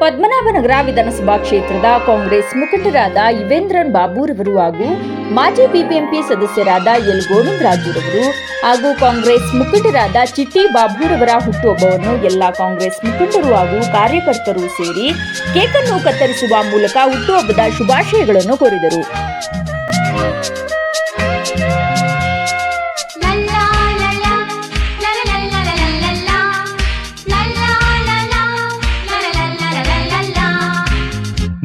ಪದ್ಮನಾಭನಗರ ವಿಧಾನಸಭಾ ಕ್ಷೇತ್ರದ ಕಾಂಗ್ರೆಸ್ ಮುಖಂಡರಾದ ಯುವೇಂದ್ರನ್ ಬಾಬುರವರು ಹಾಗೂ ಮಾಜಿ ಬಿಬಿಎಂಪಿ ಸದಸ್ಯರಾದ ಎಲ್ ಗೋವಿಂದರಾಜುರವರು ಹಾಗೂ ಕಾಂಗ್ರೆಸ್ ಮುಖಂಡರಾದ ಚಿಟ್ಟಿ ಬಾಬುರವರ ಹುಟ್ಟುಹಬ್ಬವನ್ನು ಎಲ್ಲ ಕಾಂಗ್ರೆಸ್ ಮುಖಂಡರು ಹಾಗೂ ಕಾರ್ಯಕರ್ತರು ಸೇರಿ ಕೇಕನ್ನು ಕತ್ತರಿಸುವ ಮೂಲಕ ಹುಟ್ಟುಹಬ್ಬದ ಶುಭಾಶಯಗಳನ್ನು ಕೋರಿದರು.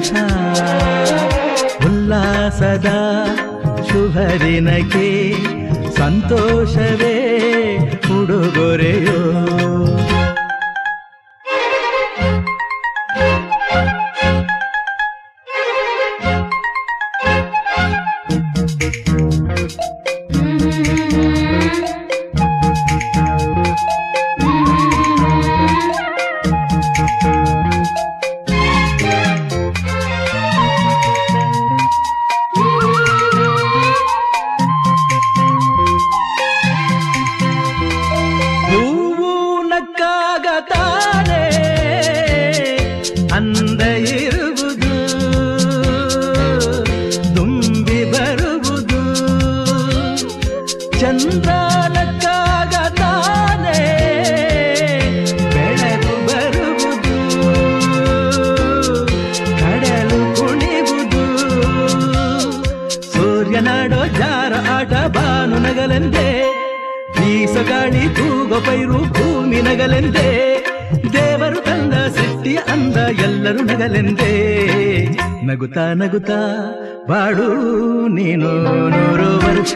ಹರುಷ ಉಲ್ಲಾಸದ ಶುಭ ದಿನಕ್ಕೆ ಸಂತೋಷವೇ. ಚಂದ್ರ ನಕ್ಕಾಗ ತಾನೇ ಬೆಳಕು ಬರುವುದು ಕಡಲು ಕುಣಿವುದು ಸೂರ್ಯನಾಡೋ ಜಾರ ಆಟ ಬಾನು ನಗಲೆಂದೇ ಬೀಸಗಾಳಿ ತೂಗೋ ಪೈರು ಭೂಮಿ ನಗಲೆಂದೇ ದೇವರು ತಂದ ಸೃಷ್ಟಿಯ ಅಂದ ಎಲ್ಲರೂ ನಗಲೆಂದೇ ನಗುತ್ತಾ ನಗುತ್ತಾ ಬಾಡು ನೀನು ನೂರು ವರ್ಷ